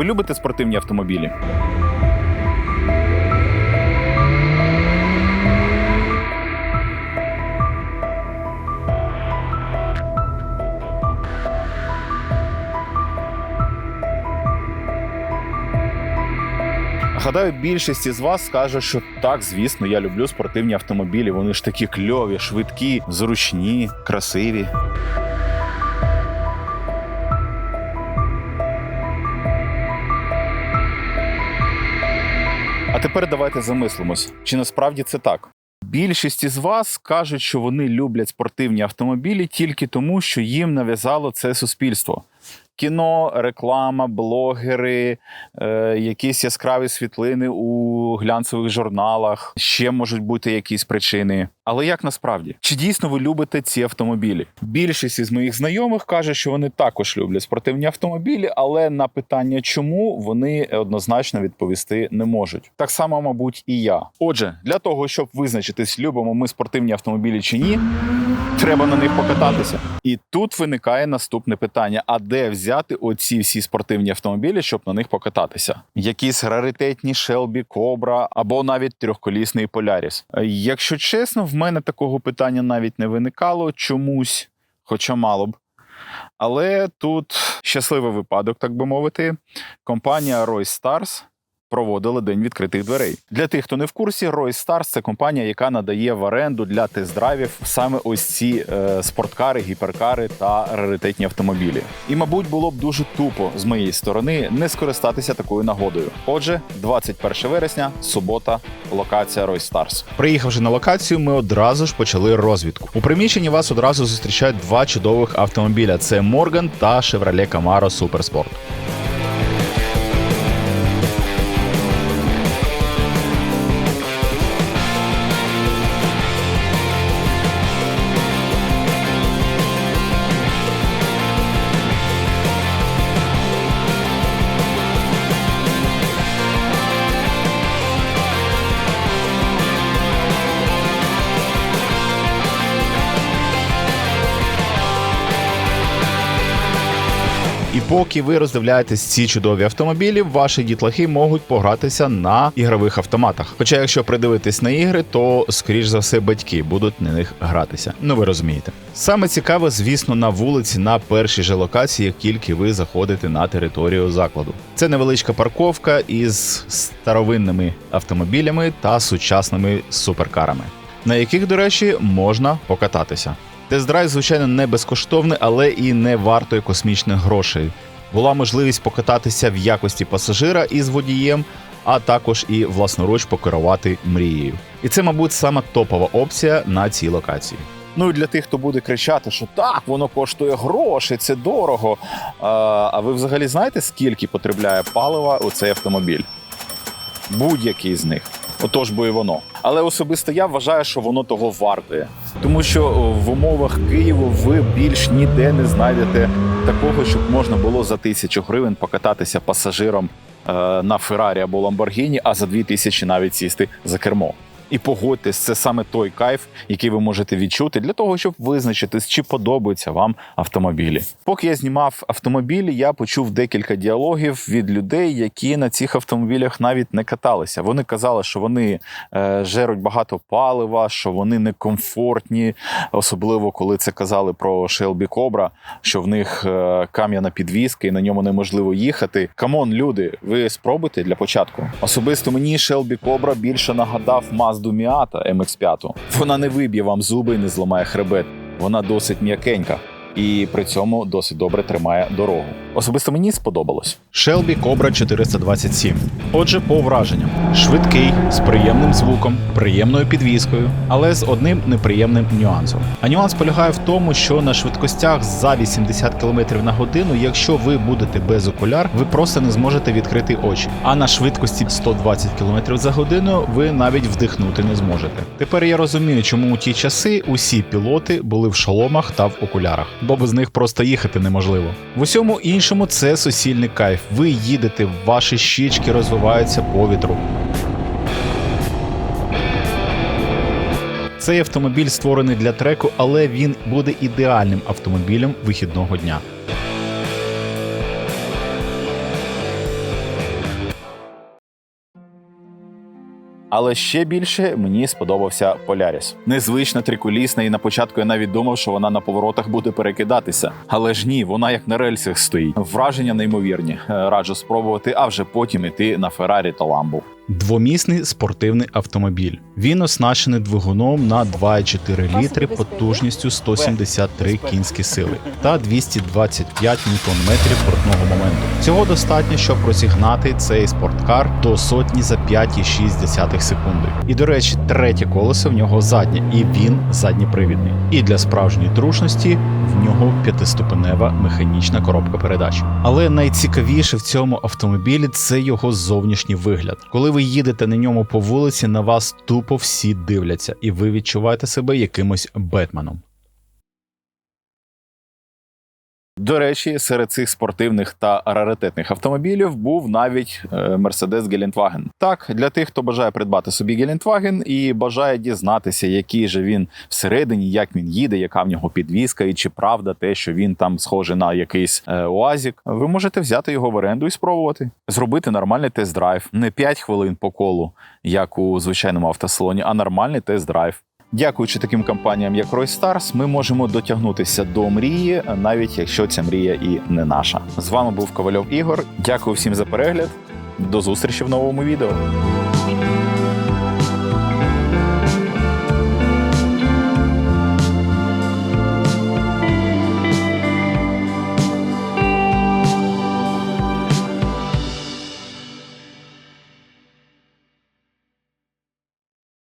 Ви любите спортивні автомобілі? Гадаю, більшість із вас скаже, що так, звісно, я люблю спортивні автомобілі. Вони ж такі кльові, швидкі, зручні, красиві. А тепер давайте замислимось, чи насправді це так. Більшість із вас кажуть, що вони люблять спортивні автомобілі тільки тому, що їм нав'язало це суспільство. Кіно, реклама, блогери, е, якісь яскраві світлини у глянцевих журналах. Ще можуть бути якісь причини. Але як насправді? Чи дійсно ви любите ці автомобілі? Більшість із моїх знайомих каже, що вони також люблять спортивні автомобілі, але на питання, чому вони однозначно відповісти не можуть. Так само, мабуть, і я. Отже, для того, щоб визначитись, любимо ми спортивні автомобілі чи ні, треба на них покататися. І тут виникає наступне питання: а де взяти оці всі спортивні автомобілі, щоб на них покататися? Якісь раритетні Shelby Cobra або навіть трьохколісний? Е, Якщо чесно, в мене такого питання навіть не виникало чомусь, хоча мало б. Але тут щасливий випадок, так би мовити. Компанія Royce Stars проводила день відкритих дверей. Для тих, хто не в курсі, Royce Stars – це компанія, яка надає в оренду для тест-драйвів саме ось ці е, спорткари, гіперкари та раритетні автомобілі. І, мабуть, було б дуже тупо з моєї сторони не скористатися такою нагодою. Отже, 21 вересня, субота, локація Royce Stars. Приїхавши на локацію, ми одразу ж почали розвідку. У приміщенні вас одразу зустрічають два чудових автомобіля: це Morgan та Chevrolet Camaro Supersport. Поки ви роздивляєтесь ці чудові автомобілі, ваші дітлахи можуть погратися на ігрових автоматах. Хоча, якщо придивитись на ігри, то скоріш за все батьки будуть на них гратися. Ну ви розумієте. Саме цікаве, звісно, на вулиці на першій же локації, як тільки ви заходите на територію закладу. Це невеличка парковка із старовинними автомобілями та сучасними суперкарами, на яких, до речі, можна покататися. Тест-драйв, звичайно, не безкоштовний, але і не вартує космічних грошей. Була можливість покататися в якості пасажира із водієм, а також і власноруч покерувати мрією. І це, мабуть, сама топова опція на цій локації. Ну і для тих, хто буде кричати, що так, воно коштує гроші, це дорого. А ви взагалі знаєте, скільки потребляє палива у цей автомобіль? Будь-який з них. Отож би і воно. Але особисто я вважаю, що воно того вартує. Тому що в умовах Києва ви більш ніде не знайдете такого, щоб можна було за тисячу гривень покататися пасажиром е, на Феррарі або Ламборгіні, а за дві тисячі навіть сісти за кермо. І погодьтесь, це саме той кайф, який ви можете відчути для того, щоб визначитись, чи подобаються вам автомобілі. Поки я знімав автомобілі, я почув декілька діалогів від людей, які на цих автомобілях навіть не каталися. Вони казали, що вони е, жеруть багато палива, що вони некомфортні, особливо коли це казали про Shelby Cobra, що в них е, кам'яна підвізка і на ньому неможливо їхати. Камон, люди, ви спробуйте для початку. Особисто мені Shelby Cobra більше нагадав Mazda Miata MX-5. Вона не виб'є вам зуби і не зламає хребет. Вона досить м'якенька. І при цьому досить добре тримає дорогу. Особисто мені сподобалось. Shelby Cobra 427. Отже, по враженням: швидкий, з приємним звуком, приємною підвіскою, але з одним неприємним нюансом. А нюанс полягає в тому, що на швидкостях за 80 км на годину, якщо ви будете без окуляр, ви просто не зможете відкрити очі. А на швидкості 120 км за годину ви навіть вдихнути не зможете. Тепер я розумію, чому у ті часи усі пілоти були в шоломах та в окулярах, бо без них просто їхати неможливо. В усьому іншому це суцільний кайф. Ви їдете, ваші щічки розвиваються по вітру. Цей автомобіль створений для треку, але він буде ідеальним автомобілем вихідного дня. Але ще більше мені сподобався Поляріс. Незвична триколісна, і на початку я навіть думав, що вона на поворотах буде перекидатися. Але ж ні, вона як на рельсах стоїть. Враження неймовірні. Е, Раджу спробувати, а вже потім іти на Феррарі та Ламбу. Двомісний спортивний автомобіль. Він оснащений двигуном на 2,4 літри потужністю 173 кінські сили та 225 ньютон-метрів крутного моменту. Цього достатньо, щоб розігнати цей спорткар до сотні за 5,6 секунди. І до речі, третє колесо в нього заднє, і він задніпривідний. І для справжньої трушності в нього п'ятиступенева механічна коробка передач. Але найцікавіше в цьому автомобілі це його зовнішній вигляд. Коли ви їдете на ньому по вулиці, на вас тупо всі дивляться, і ви відчуваєте себе якимось Бетменом. До речі, серед цих спортивних та раритетних автомобілів був навіть е, Mercedes Geländewagen. Так, для тих, хто бажає придбати собі Geländewagen і бажає дізнатися, який же він всередині, як він їде, яка в нього підвізка, і чи правда те, що він там схожий на якийсь е, уазік, ви можете взяти його в оренду і спробувати. Зробити нормальний тест-драйв, не 5 хвилин по колу, як у звичайному автосалоні, а нормальний тест-драйв. Дякуючи таким компаніям, як Ройстарс, ми можемо дотягнутися до мрії, навіть якщо ця мрія і не наша. З вами був Ковальов Ігор. Дякую всім за перегляд. До зустрічі в новому відео.